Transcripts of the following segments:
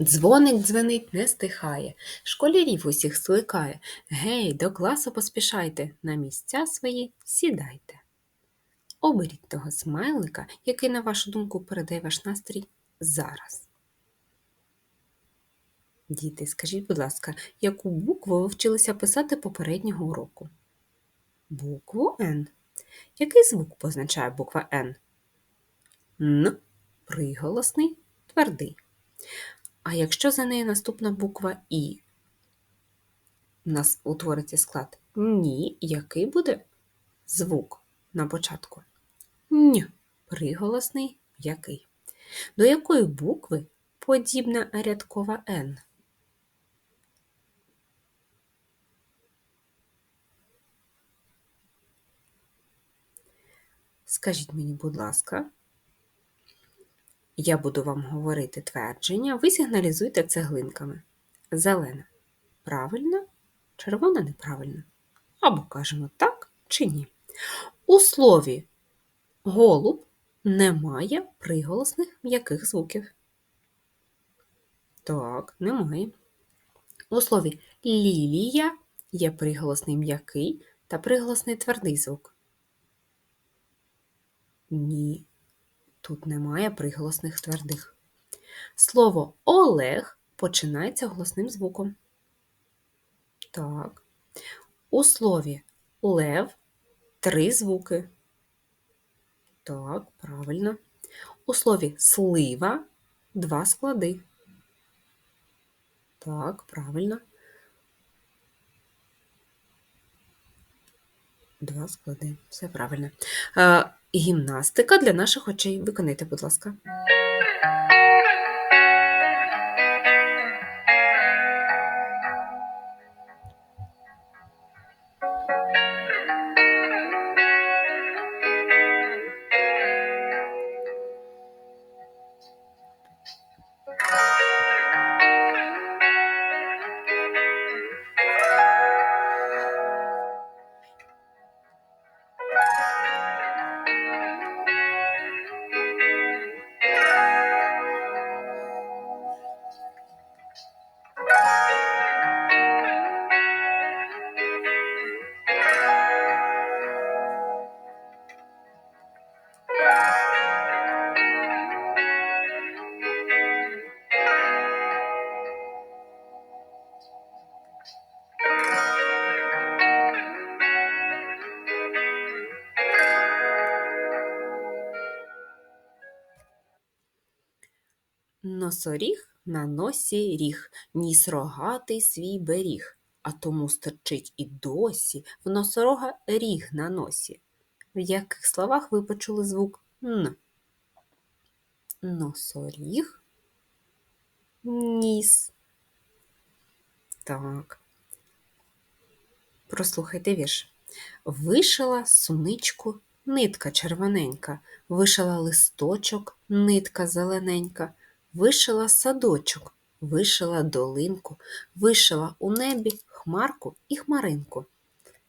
Дзвоник дзвенить, не стихає, школярів усіх скликає. Гей, до класу поспішайте, на місця свої сідайте. Оберіть того смайлика, який, на вашу думку, передає ваш настрій зараз. Діти, скажіть, будь ласка, яку букву ви вчилися писати попереднього уроку? Букву Н. Який звук позначає буква Н? Н. Приголосний, твердий. А якщо за нею наступна буква І, у нас утвориться склад Ні, який буде звук на початку? Н. Приголосний який. До якої букви подібна рядкова Н? Скажіть мені, будь ласка, я буду вам говорити твердження, ви сигналізуйте цеглинками. Зелена правильно, червона неправильно. Або кажемо так чи ні. У слові голуб немає приголосних м'яких звуків. Так, немає. У слові лілія є приголосний м'який та приголосний твердий звук. Ні, тут немає приголосних твердих. Слово Олег починається голосним звуком. Так. У слові лев три звуки. Так, правильно. У слові слива два склади. Так, правильно. Два склади. Все правильно. Гімнастика для наших очей. Виконайте, будь ласка. Носоріг на носі ріг, ніс рогатий свій беріг, а тому стирчить і досі в носорога ріг на носі. В яких словах ви почули звук Н? Носоріг, ніс. Так. Прослухайте вірш. Вишила суничку нитка червоненька, вишила листочок, нитка зелененька, вишила садочок, вишила долинку, вишила у небі хмарку і хмаринку,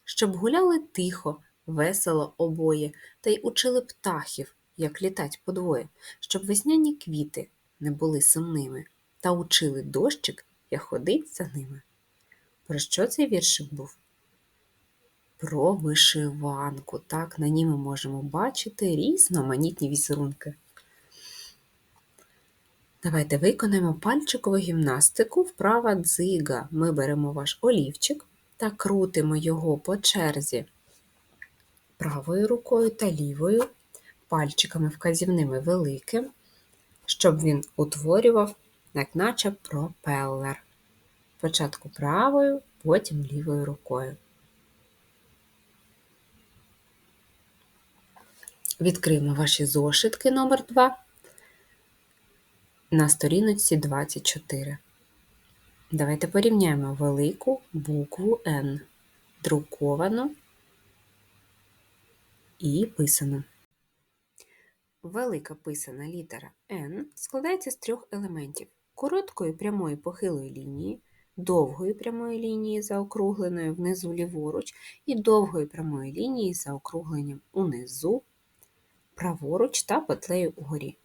щоб гуляли тихо, весело обоє, та й учили птахів, як літать подвоє, щоб весняні квіти не були сумними, та учили дощик, як ходить за ними. Про що цей віршик був? Про вишиванку. Так, на ній ми можемо бачити різноманітні візерунки. Давайте виконаємо пальчикову гімнастику вправа дзига. Ми беремо ваш олівчик та крутимо його по черзі правою рукою та лівою, пальчиками вказівними великим, щоб він утворював, як наче пропелер. Спочатку правою, потім лівою рукою. Відкриємо ваші зошитки номер 2 на сторіночці 24. Давайте порівняємо велику букву Н, друковану і писану. Велика писана літера Н складається з трьох елементів: короткої прямої похилої лінії, довгої прямої лінії заокругленої внизу ліворуч, і довгої прямої лінії за округленням унизу, праворуч та петлею угорі.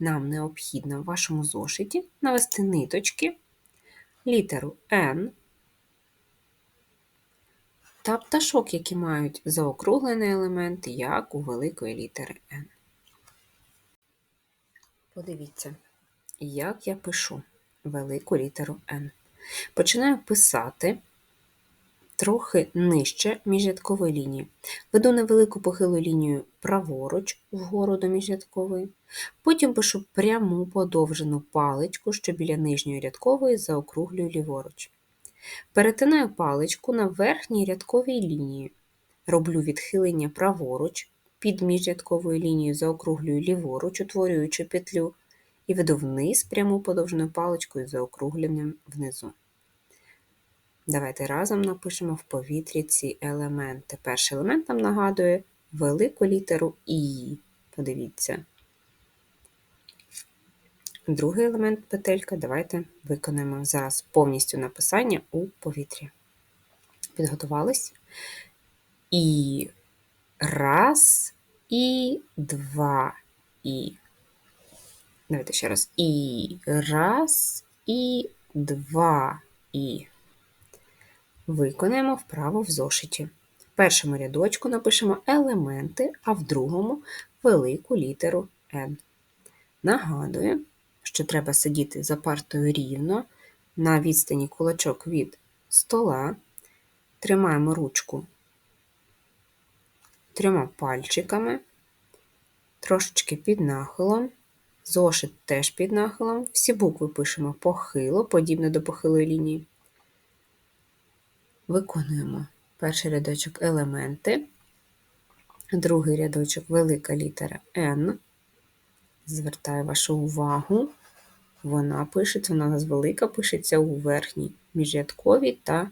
Нам необхідно в вашому зошиті навести ниточки, літеру N та пташок, які мають заокруглений елемент, як у великої літери N. Подивіться, як я пишу велику літеру N. Починаю писати трохи нижче міжрядкової лінії. Веду невелику похилу лінію праворуч вгору до міжрядкової. Потім пишу пряму подовжену паличку, що біля нижньої рядкової заокруглюю ліворуч. Перетинаю паличку на верхній рядковій лінії. Роблю відхилення праворуч, під міжрядковою лінією заокруглюю ліворуч, утворюючи петлю, і веду вниз пряму подовженою паличкою заокругленням внизу. Давайте разом напишемо в повітрі ці елементи. Перший елемент нам нагадує велику літеру І. Подивіться. Другий елемент петелька. Давайте виконаємо зараз повністю написання у повітрі. Підготувались. І раз, і два, і. Давайте ще раз. І раз, і два, і. Виконаємо вправо в зошиті. В першому рядочку напишемо елементи, а в другому велику літеру N. Нагадую, що треба сидіти за партою рівно на відстані кулачок від стола. Тримаємо ручку трьома пальчиками, трошечки під нахилом, зошит теж під нахилом. Всі букви пишемо похило, подібно до похилої лінії. Виконуємо перший рядочок елементи, другий рядочок велика літера N. Звертаю вашу увагу, вона пишеться, вона у нас велика, пишеться у верхній міжрядковій та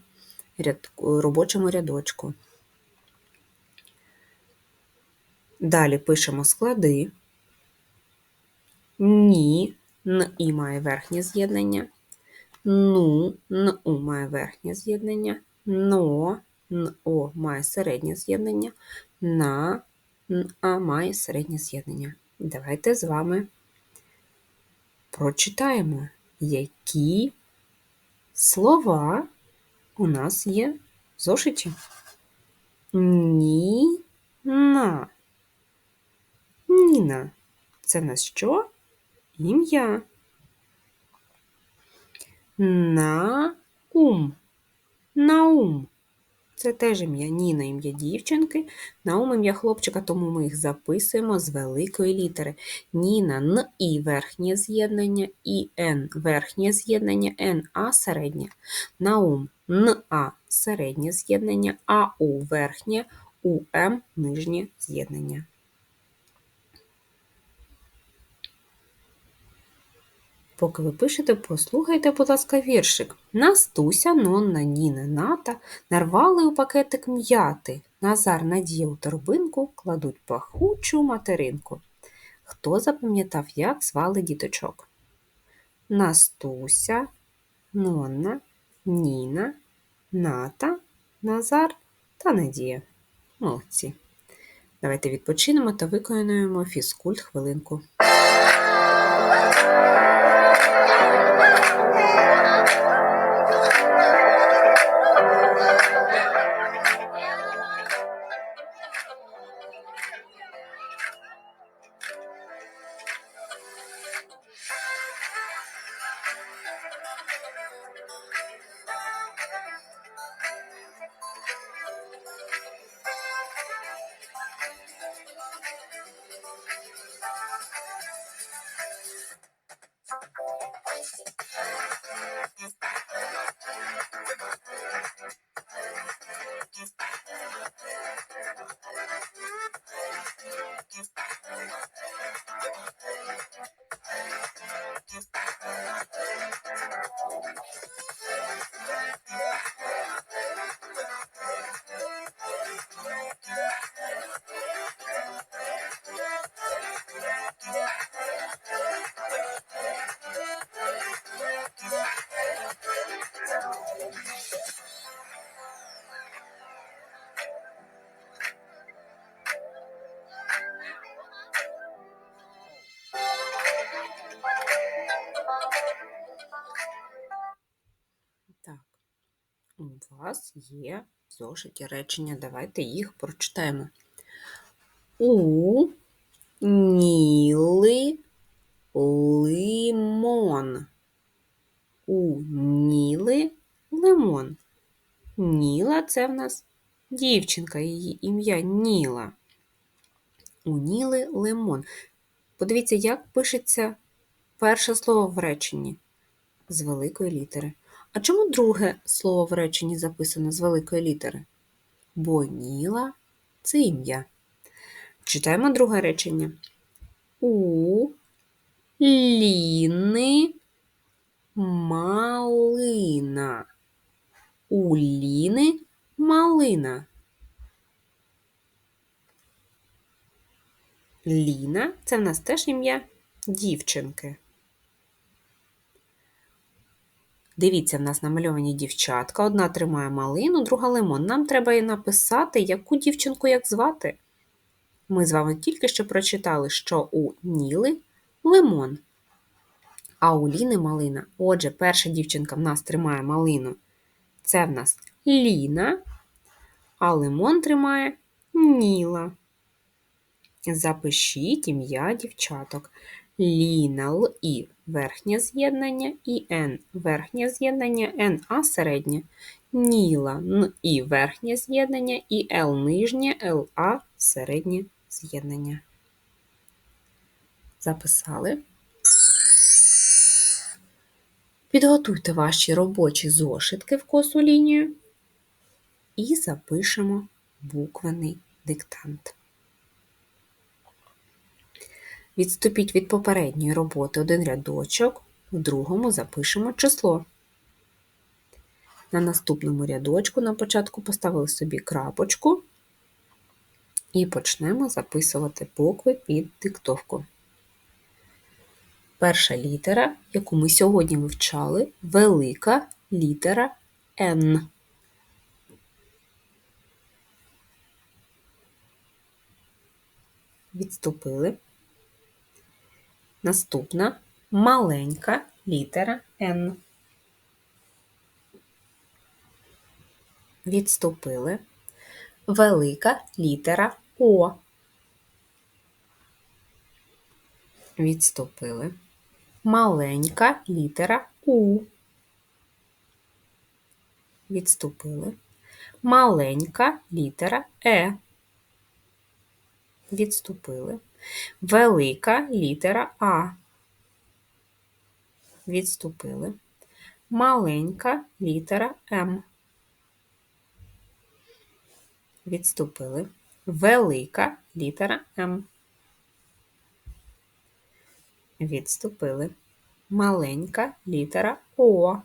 робочому рядочку. Далі пишемо склади. Ні, Н і має верхнє з'єднання. Ну, НУ має верхнє з'єднання. Но, НО має середнє з'єднання. На, НА має середнє з'єднання. Давайте з вами прочитаємо, які слова у нас є в зошиті. Ні, на. Ніна. Це в нас що? Ім'я. Наум. Наум. Це теж ім'я Ніна ім'я дівчинки, Наум ім'я хлопчика, тому ми їх записуємо з великої літери. Ніна Н і верхнє з'єднання, і Н верхнє з'єднання, Н А середнє. Наум Н А середнє з'єднання, А У верхнє, У М нижнє з'єднання. Поки ви пишете, послухайте, будь ласка, віршик. Настуся, Нонна, Ніна, Ната нарвали у пакетик м'яти. Назар Надія у торбинку кладуть пахучу материнку. Хто запам'ятав, як звали діточок? Настуся, Нонна, Ніна, Ната, Назар та Надія. Молодці. Давайте відпочинемо та виконуємо фізкульт хвилинку. Так, у вас є зошиті речення. Давайте їх прочитаємо. У Ніли лимон. У Ніли лимон. Ніла це в нас дівчинка, її ім'я Ніла. У Ніли лимон. Подивіться, як пишеться перше слово в реченні з великої літери. А чому друге слово в реченні записано з великої літери? Бо Ніла це ім'я. Читаємо друге речення. У Ліни малина. У Ліни малина. Ліна це в нас теж ім'я дівчинки. Дивіться, в нас намальовані дівчатка. Одна тримає малину, друга лимон. Нам треба і написати, яку дівчинку як звати. Ми з вами тільки що прочитали, що у Ніли лимон, а у Ліни малина. Отже, перша дівчинка в нас тримає малину. Це в нас Ліна, а лимон тримає Ніла. Запишіть ім'я дівчаток. Ліна Л і верхнє з'єднання, і Н верхнє з'єднання, Н А середнє. Ніла Н і верхнє з'єднання, і Л нижнє, Л А середнє з'єднання. Записали. Підготуйте ваші робочі зошитки в косу лінію і запишемо буквений диктант. Відступіть від попередньої роботи один рядочок, в другому запишемо число. На наступному рядочку на початку поставили собі крапочку і почнемо записувати букви під диктовку. Перша літера, яку ми сьогодні вивчали, велика літера Н. Відступили. Наступна маленька літера Н. Відступили. Велика літера О. Відступили. Маленька літера У. Відступили. Маленька літера Е. Відступили. Велика літера А. Відступили. Маленька літера М. Відступили. Велика літера М. Відступили. Маленька літера О.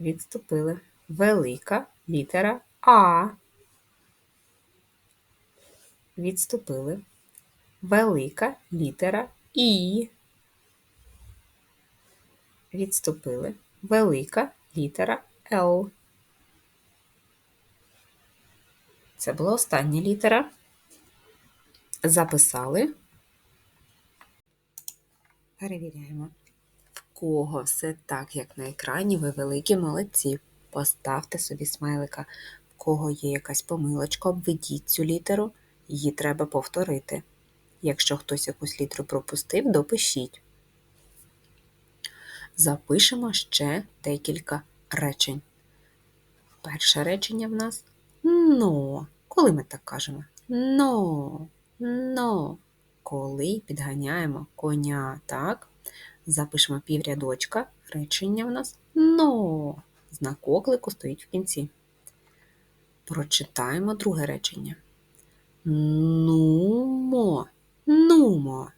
Відступили. Велика літера А. Відступили. Велика літера І. Відступили. Велика літера Л. Це була остання літера. Записали. Перевіряємо. В кого все так, як на екрані, ви великі молодці. Поставте собі смайлика. В кого є якась помилочка, обведіть цю літеру, її треба повторити. Якщо хтось якусь літеру пропустив, допишіть. Запишемо ще декілька речень. Перше речення в нас но. Коли ми так кажемо? Но, но. Коли підганяємо коня, так? Запишемо піврядочка. Речення в нас но. Знак оклику стоїть в кінці. Прочитаємо друге речення. Нумо, нумо.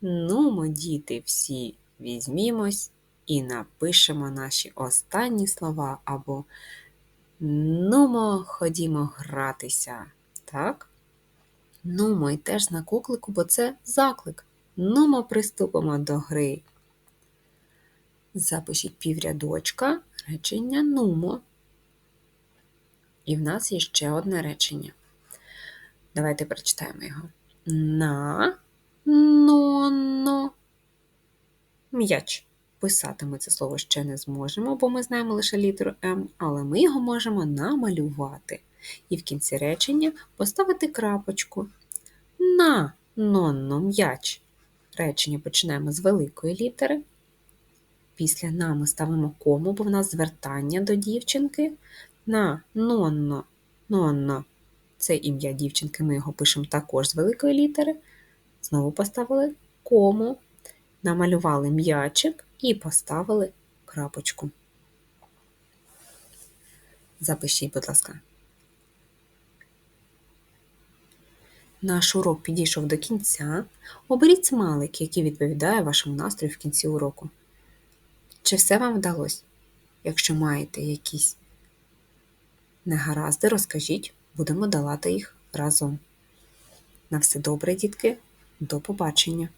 Нумо, діти, всі візьмімось і напишемо наші останні слова або Нумо, ходімо гратися. Так? Нумо і теж знак оклику, бо це заклик. Нумо приступимо до гри. Запишіть піврядочка речення нумо. І в нас є ще одне речення. Давайте прочитаємо його. На, ноно, М'яч. Писати ми це слово ще не зможемо, бо ми знаємо лише літеру М, але ми його можемо намалювати. І в кінці речення поставити крапочку. На нонно м'яч. Речення починаємо з великої літери. Після на ми ставимо кому, бо в нас звертання до дівчинки. На нонно, нонно. Це ім'я дівчинки, ми його пишемо також з великої літери. Знову поставили кому, намалювали м'ячик і поставили крапочку. Запишіть, будь ласка. Наш урок підійшов до кінця. Оберіть смайлик, який відповідає вашому настрою в кінці уроку. Чи все вам вдалося? Якщо маєте якісь негаразди, розкажіть, будемо долати їх разом. На все добре, дітки, до побачення!